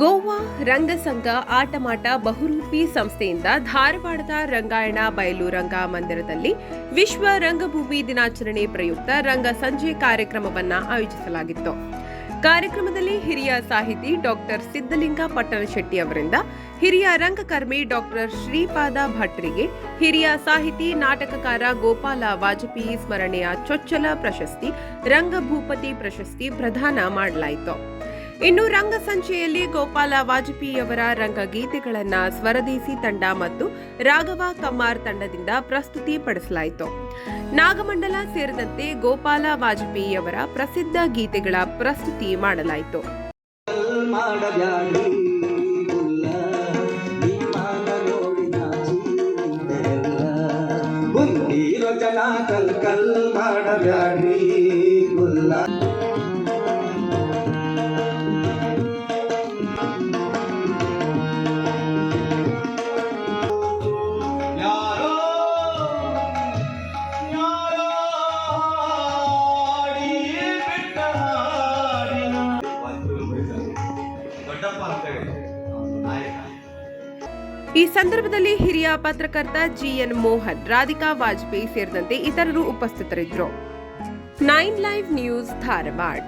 ಗೋವಾ ರಂಗಸಂಘ ಆಟಮಾಟ ಬಹುರೂಪಿ ಸಂಸ್ಥೆಯಿಂದ ಧಾರವಾಡದ ರಂಗಾಯಣ ಬಯಲು ರಂಗ ಮಂದಿರದಲ್ಲಿ ವಿಶ್ವ ರಂಗಭೂಮಿ ದಿನಾಚರಣೆ ಪ್ರಯುಕ್ತ ರಂಗ ಸಂಜೆ ಕಾರ್ಯಕ್ರಮವನ್ನು ಆಯೋಜಿಸಲಾಗಿತ್ತು. ಕಾರ್ಯಕ್ರಮದಲ್ಲಿ ಹಿರಿಯ ಸಾಹಿತಿ ಡಾಕ್ಟರ್ ಸಿದ್ದಲಿಂಗ ಪಟ್ಟಣಶೆಟ್ಟಿ ಅವರಿಂದ ಹಿರಿಯ ರಂಗಕರ್ಮಿ ಡಾಕ್ಟರ್ ಶ್ರೀಪಾದ ಭಟ್ರಿಗೆ, ಹಿರಿಯ ಸಾಹಿತಿ ನಾಟಕಕಾರ ಗೋಪಾಲ ವಾಜಪೇಯಿ ಸ್ಮರಣೆಯ ಚೊಚ್ಚಲ ಪ್ರಶಸ್ತಿ, ರಂಗಭೂಪತಿ ಪ್ರಶಸ್ತಿ ಪ್ರದಾನ ಮಾಡಲಾಯಿತು. ಇನ್ನು ರಂಗ ಸಂಚೆಯಲ್ಲಿ ಗೋಪಾಲ ವಾಜಪೇಯಿಯವರ ರಂಗಗೀತೆಗಳನ್ನ ಸ್ವರದೇಸಿ ತಂಡ ಮತ್ತು ರಾಘವ ಕಮ್ಮಾರ್ ತಂಡದಿಂದ ಪ್ರಸ್ತುತಿ ಪಡಿಸಲಾಯಿತು. ನಾಗಮಂಡಲ ಸೇರಿದಂತೆ ಗೋಪಾಲ ವಾಜಪೇಯಿಯವರ ಪ್ರಸಿದ್ಧ ಗೀತೆಗಳ ಪ್ರಸ್ತುತಿ ಮಾಡಲಾಯಿತು. ಕಲ್ ಕಲ್ ಈ ಸಂದರ್ಭದಲ್ಲಿ ಹಿರಿಯ ಪತ್ರಕರ್ತ ಜಿಎನ್ ಮೋಹನ್, ರಾಧಿಕಾ ವಾಜಪೇಯಿ ಸೇರಿದಂತೆ ಇತರರು ಉಪಸ್ಥಿತರಿದ್ದರು. Nine live news Dharwad.